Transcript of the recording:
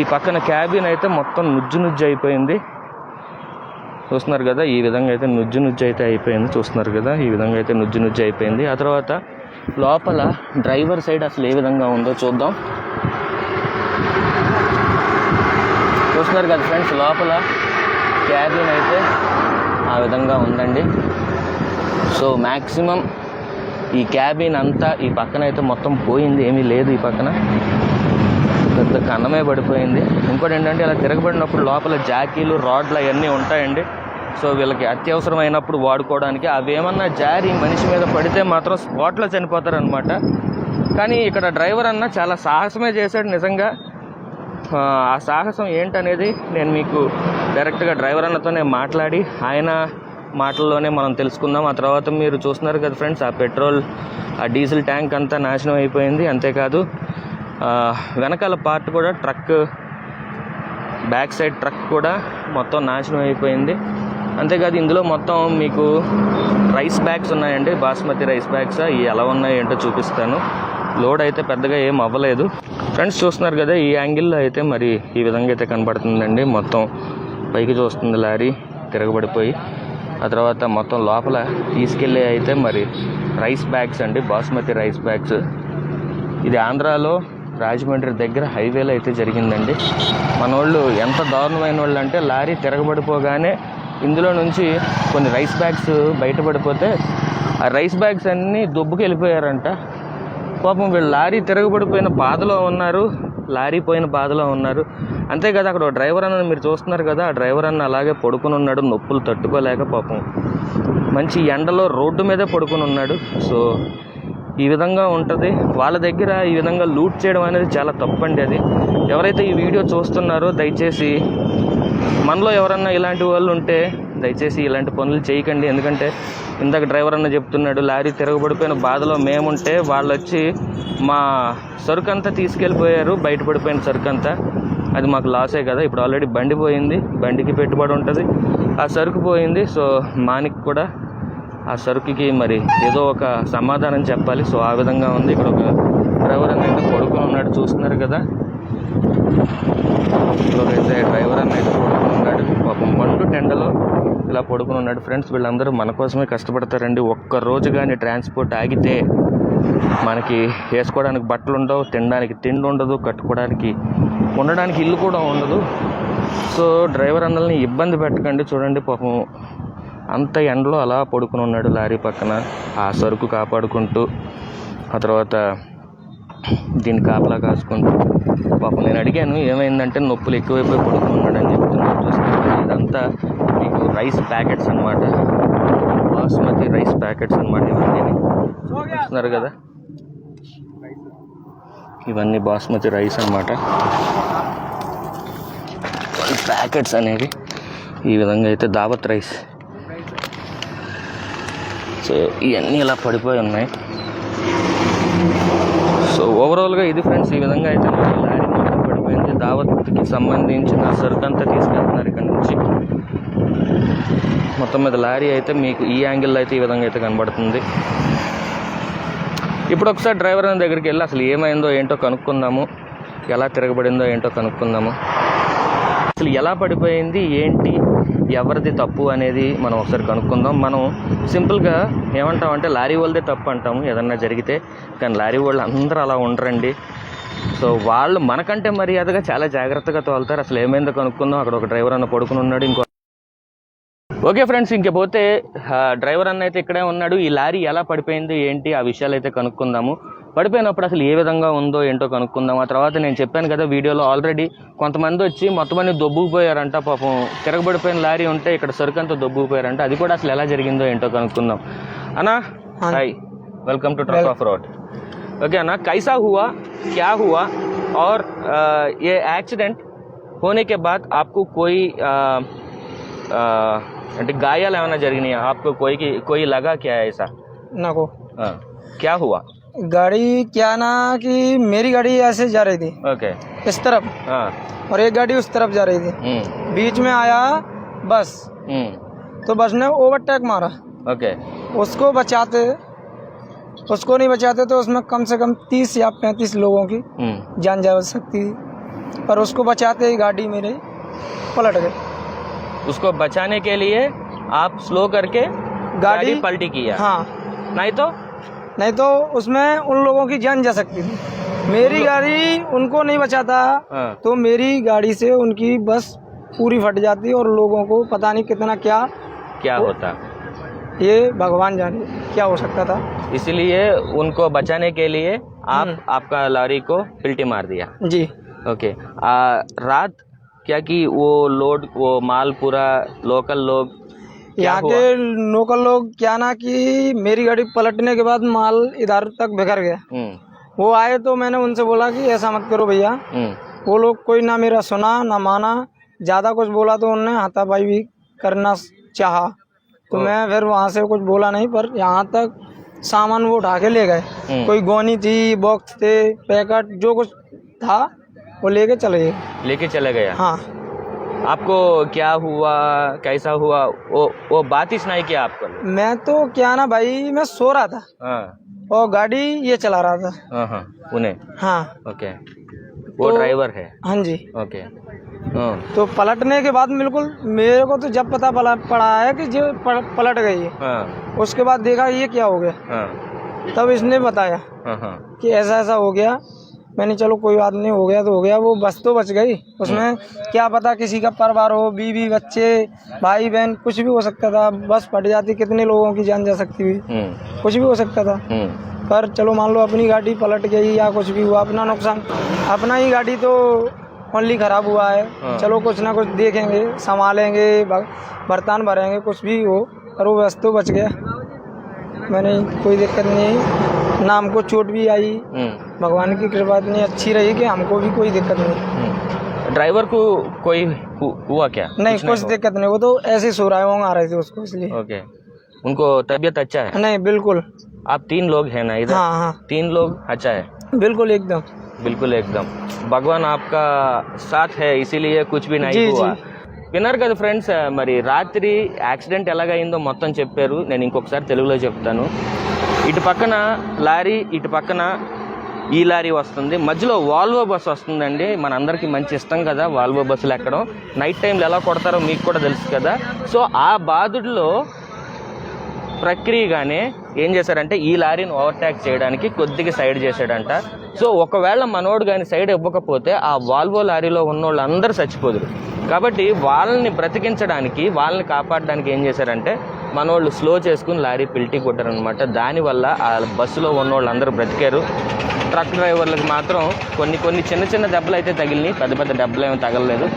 ఈ పక్కన క్యాబిన్ అయితే మొత్తం నుజ్జు నుజ్జు అయిపోయింది. చూస్తున్నారు కదా ఈ విధంగా అయితే నుజ్జు నుజ్జు అయితే అయిపోయింది. చూస్తున్నారు కదా ఈ విధంగా అయితే నుజ్జు నుజ్జు అయిపోయింది. ఆ తర్వాత లోపల డ్రైవర్ సైడ్ అసలు ఏ విధంగా ఉందో చూద్దాం. చూస్తున్నారు కదా ఫ్రెండ్స్ లోపల క్యాబిన్ అయితే ఆ విధంగా ఉందండి. సో మ్యాక్సిమం ఈ క్యాబిన్ అంతా ఈ పక్కన అయితే మొత్తం పోయింది. ఏమీ లేదు ఈ పక్కన. పెద్ద కన్నమే పడిపోయింది. ఇంకోటి ఏంటంటే ఇలా తిరగబడినప్పుడు లోపల జాకీలు రాడ్లు అవన్నీ ఉంటాయండి. సో వీళ్ళకి అత్యవసరమైనప్పుడు వాడుకోవడానికి అవేమన్నా జారి మనిషి మీద పడితే మాత్రం స్పాట్లో చనిపోతారనమాట కానీ ఇక్కడ డ్రైవర్ అన్న చాలా సాహసమే చేశాడు నిజంగా. ఆ, సాహసం ఏంటనేది నేను మీకు డైరెక్ట్గా డ్రైవర్ అన్నతోనే మాట్లాడి ఆయన మాటల్లోనే మనం తెలుసుకుందాం. ఆ తర్వాత మీరు చూస్తున్నారు కదా ఫ్రెండ్స్ ఆ పెట్రోల్ ఆ డీజిల్ ట్యాంక్ అంతా నాశనం అయిపోయింది. అంతేకాదు వెనకాల పార్ట్ కూడా ట్రక్ బ్యాక్ సైడ్ ట్రక్ కూడా మొత్తం నాశనం అయిపోయింది. అంతేకాదు ఇందులో మొత్తం మీకు రైస్ బ్యాగ్స్ ఉన్నాయండి. బాస్మతి రైస్ బ్యాగ్స్ ఇవి ఎలా ఉన్నాయి ఏంటో చూపిస్తాను. లోడ్ అయితే పెద్దగా ఏం అవ్వలేదు. ఫ్రెండ్స్ చూస్తున్నారు కదా ఈ యాంగిల్లో అయితే మరి ఈ విధంగా అయితే కనబడుతుందండి. మొత్తం పైకి చూస్తుంది లారీ తిరగబడిపోయి. ఆ తర్వాత మొత్తం లోపల తీసుకెళ్ళే అయితే మరి రైస్ బ్యాగ్స్ అండి. బాస్మతి రైస్ బ్యాగ్స్ ఇది ఆంధ్రాలో రాజమండ్రి దగ్గర హైవేలో అయితే జరిగిందండి. మన వాళ్ళు ఎంత దారుణమైన వాళ్ళు అంటే లారీ తిరగబడిపోగానే ఇందులో నుంచి కొన్ని రైస్ బ్యాగ్స్ బయటపడిపోతే ఆ రైస్ బ్యాగ్స్ అన్నీ దుబ్బుకి వెళ్ళిపోయారంట పాపం వీళ్ళు లారీ తిరగబడిపోయిన బాధలో ఉన్నారు లారీ పోయిన బాధలో ఉన్నారు. అంతే కదా అక్కడ డ్రైవర్ అన్న మీరు చూస్తున్నారు కదా ఆ డ్రైవర్ అన్న అలాగే పడుకుని ఉన్నాడు నొప్పులు తట్టుకోలేక పాపం. మంచి ఎండలో రోడ్డు మీదే పడుకుని ఉన్నాడు. సో ఈ విధంగా ఉంటుంది. వాళ్ళ దగ్గర ఈ విధంగా లూట్ చేయడం అనేది చాలా తప్పండి అది. ఎవరైతే ఈ వీడియో చూస్తున్నారో దయచేసి మనలో ఎవరన్నా ఇలాంటి వాళ్ళు ఉంటే దయచేసి ఇలాంటి పనులు చేయకండి. ఎందుకంటే ఇందాక డ్రైవర్ అన్న చెప్తున్నాడు లారీ తిరగబడిపోయిన బాధలో మేముంటే వాళ్ళు వచ్చి మా సరుకు అంతా తీసుకెళ్ళిపోయారు బయటపడిపోయిన సరుకు అంతా అది మాకు లాసే కదా ఇప్పుడు ఆల్రెడీ బండి పోయింది బండికి పెట్టుబడి ఉంటుంది. ఆ సరుకు పోయింది సో మానికి కూడా ఆ సరుకుకి మరి ఏదో ఒక సమాధానం చెప్పాలి. సో ఆ విధంగా ఉంది. ఇక్కడ ఒక డ్రైవర్ అనేది పడుకుని ఉన్నాడు. చూస్తున్నారు కదా. అయితే డ్రైవర్ అనేది పడుకుని ఉన్నాడు. పాపం మండు టెండలో ఇలా పడుకుని ఉన్నాడు. ఫ్రెండ్స్ వీళ్ళందరూ మన కోసమే కష్టపడతారండి. ఒక్క రోజు కానీ ట్రాన్స్పోర్ట్ ఆగితే మనకి వేసుకోవడానికి బట్టలు ఉండవు తినడానికి తిండి ఉండదు కట్టుకోవడానికి ఉండడానికి ఇల్లు కూడా ఉండదు. సో డ్రైవర్ అన్నల్ని ఇబ్బంది పెట్టకండి. చూడండి పాపం అంత ఎండలో అలా పడుకుని ఉన్నాడు లారీ పక్కన. ఆ సరుకు కాపాడుకుంటూ ఆ తర్వాత దీన్ని కాపలా కాసుకుంటూ. పాపం నేను అడిగాను ఏమైందంటే నొప్పులు ఎక్కువైపోయి పడుకున్నాడని అని చెప్తున్నాడు చూస్తున్నారు ఇదంతా మీకు రైస్ ప్యాకెట్స్ అనమాట బాస్మతి రైస్ ప్యాకెట్స్ అనమాట ఇవన్నీ. చూస్తున్నారు కదా? ఇవన్నీ బాస్మతి రైస్ అనమాట ప్యాకెట్స్ అనేవి. ఈ విధంగా అయితే దావత్ రైస్. సో ఇవన్నీ ఇలా పడిపోయి ఉన్నాయి. సో ఓవరాల్గా ఇది ఫ్రెండ్స్ ఈ విధంగా అయితే లారీ మొత్తం పడిపోయింది. దావత్కి సంబంధించిన సరుకు అంతా తీసుకెళ్తున్నారు ఇక్కడ నుంచి. మొత్తం మీద లారీ అయితే మీకు ఈ యాంగిల్లో అయితే ఈ విధంగా అయితే కనబడుతుంది. ఇప్పుడు ఒకసారి డ్రైవర్ దగ్గరికి వెళ్ళి అసలు ఏమైందో ఏంటో కనుక్కుందాము. ఎలా తిరగబడిందో ఏంటో కనుక్కుందాము. అసలు ఎలా పడిపోయింది ఏంటి ఎవరిది తప్పు అనేది మనం ఒకసారి కనుక్కుందాం. మనం సింపుల్గా ఏమంటామంటే లారీ వాళ్ళదే తప్పు అంటాము ఏదన్నా జరిగితే. కానీ లారీ వాళ్ళు అందరూ అలా ఉండరండి. సో వాళ్ళు మనకంటే మర్యాదగా చాలా జాగ్రత్తగా తోలుతారు. అసలు ఏమైందో కనుక్కుందాం. అక్కడ ఒక డ్రైవర్ అన్న పడుకుని ఉన్నాడు ఇంకో ఓకే ఫ్రెండ్స్ ఇంకపోతే డ్రైవర్ అన్న అయితే ఇక్కడే ఉన్నాడు. ఈ లారీ ఎలా పడిపోయింది ఏంటి ఆ విషయాలు అయితే కనుక్కుందాము. పడిపోయినప్పుడు అసలు ఏ విధంగా ఉందో ఏంటో కనుక్కుందాం ఆ తర్వాత నేను చెప్పాను కదా వీడియోలో ఆల్రెడీ కొంతమంది వచ్చి మొత్తం అన్ని దొబ్బుకుపోయారంట పాపం తిరగబడిపోయిన లారీ ఉంటే ఇక్కడ సరుకు అంతా దొబ్బుకుపోయారంట అది కూడా అసలు ఎలా జరిగిందో ఏంటో కనుక్కుందాం అన్నా hi welcome to truck off road okay అన్న कैसा हुआ क्या हुआ और अ, ये एक्सीडेंट होने के बाद आपको कोई अ, अ, అంటే గాయాలు ఏమైనా జరిగినాయా आपको कोई की कोई लगा क्या ऐसा ना को हाँ, क्या हुआ गाड़ी क्या ना कि मेरी गाड़ी ऐसे जा रही थी। ओके। इस तरफ़। हाँ। और एक गाड़ी उस तरफ़ जा रही थी। हम्म। बीच में आया बस। हम्म। तो बस ने ओवरटेक मारा। ओके। उसको बचाते उसको नहीं बचाते तो उसमें कम से कम तीस या पैंतीस लोगों की हम्म। जान जा सकती थी। पर उसको बचाते ही गाड़ी मेरे पलट गई। उसको बचाने के लिए आप स्लो करके गाड़ी गाड़ी पलटी किया। हाँ। नहीं तो नहीं तो उसमें उन लोगों की जान जा सकती थी। मेरी गाड़ी उनको नहीं बचाता। हाँ। तो मेरी गाड़ी से उनकी बस पूरी फट जाती और लोगों को पता नहीं कितना क्या क्या होता। ये भगवान जाने क्या हो सकता था। इसलिए उनको बचाने के लिए आप हम्म। आपका लॉरी को पिल्टी मार दिया। जी। ओके। आ, रात क्या कि वो लोड वो माल पूरा लोकल लोग यहाँ के लोकल लोग क्या ना कि मेरी गाड़ी पलटने के बाद माल इधर तक बिखर गया। हम्म, वो आए तो मैंने उनसे बोला कि ऐसा मत करो भैया। हम्म, वो लोग कोई ना मेरा सुना ना माना। ज़्यादा कुछ बोला तो उन्होंने हाथापाई भी करना चाहा। तो मैं फिर वहाँ से कुछ बोला नहीं पर यहाँ तक सामान वो उठा के ले गए। हम्म। कोई गोनी थी बॉक्स थे पैकेट जो कुछ था वो लेके चले गए। लेके चले गया। हाँ। आपको क्या हुआ कैसा हुआ? वो वो बात ही सुनाई किया आपको? मैं तो क्या ना भाई मैं सो रहा था। हाँ। और गाड़ी ये चला रहा था। हाँ हाँ उन्हें हाँ। ओके। वो तो- ड्राइवर है? हाँ जी। ओके। हाँ। तो पलटने के बाद बिल्कुल मेरे को तो जब पता पड़ा है कि जो पलट गई है। हाँ। उसके बाद देखा ये क्या हो गया। हाँ। तब इसने बताया हाँ हाँ। कि ऐसा ऐसा हो गया। मैंने चलो कोई बात नहीं हो गया तो हो गया वो बस तो बच गई। उसमें क्या पता किसी का परिवार हो बीवी बच्चे भाई बहन कुछ भी हो सकता था बस फट जाती कितने लोगों की जान जा सकती हुई। हम्म। कुछ भी हो सकता था। हम्म। पर चलो मान लो अपनी गाड़ी पलट गई या कुछ भी हुआ अपना नुकसान अपना ही गाड़ी तो ओनली खराब हुआ हाँ। है। चलो कुछ ना कुछ देखेंगे संभालेंगे बर्तन भरेंगे कुछ भी हो पर वो बस तो बच गया। मैंने कोई दिक्कत नहीं। ना हमको चोट भी आई। हम्म। भगवान की कृपा इतनी अच्छी रही कि हमको भी कोई दिक्कत नहीं। हम्म। ड्राइवर को कोई हुआ क्या? नहीं कुछ, दिक्कत नहीं वो तो ऐसे सो रहा है आ रहे थे उसको इसलिए। ओके। उनको तबीयत अच्छा है? नहीं बिल्कुल। आप तीन लोग हैं ना इधर? हाँ हाँ। तीन लोग अच्छा है? बिल्कुल एकदम। बिल्कुल एकदम। भगवान आपका साथ है इसीलिए कुछ भी नहीं हुआ। విన్నారు కదా ఫ్రెండ్స్ మరి రాత్రి యాక్సిడెంట్ ఎలాగైందో మొత్తం చెప్పారు. నేను ఇంకొకసారి తెలుగులో చెప్తాను. ఇటు పక్కన లారీ ఇటు పక్కన ఈ లారీ వస్తుంది. మధ్యలో వాల్వో బస్ వస్తుందండి. మనందరికీ మంచి ఇష్టం కదా వాల్వో బస్సులు ఎక్కడం. నైట్ టైంలో ఎలా కొడతారో మీకు కూడా తెలుసు కదా. సో ఆ బాధుడిలో ప్రక్రియగానే ఏం చేశారంటే ఈ లారీని ఓవర్టేక్ చేయడానికి కొద్దిగా సైడ్ చేశాడంట. సో ఒకవేళ మనోడు కానీ సైడ్ ఇవ్వకపోతే ఆ వాల్వో లారీలో ఉన్న వాళ్ళందరూ చచ్చిపోదురు. కాబట్టి వాళ్ళని బ్రతికించడానికి వాళ్ళని కాపాడడానికి ఏం చేశారంటే మనోళ్ళు స్లో చేసుకుని లారీ పిల్టీ కొట్టారనమాట దానివల్ల ఆ బస్సులో ఉన్న వాళ్ళందరూ బ్రతికారు. ట్రక్ డ్రైవర్లకు మాత్రం కొన్ని కొన్ని చిన్న చిన్న దెబ్బలు అయితే తగిలినాయి. పెద్ద పెద్ద దెబ్బలు ఏమి తగలలేదు.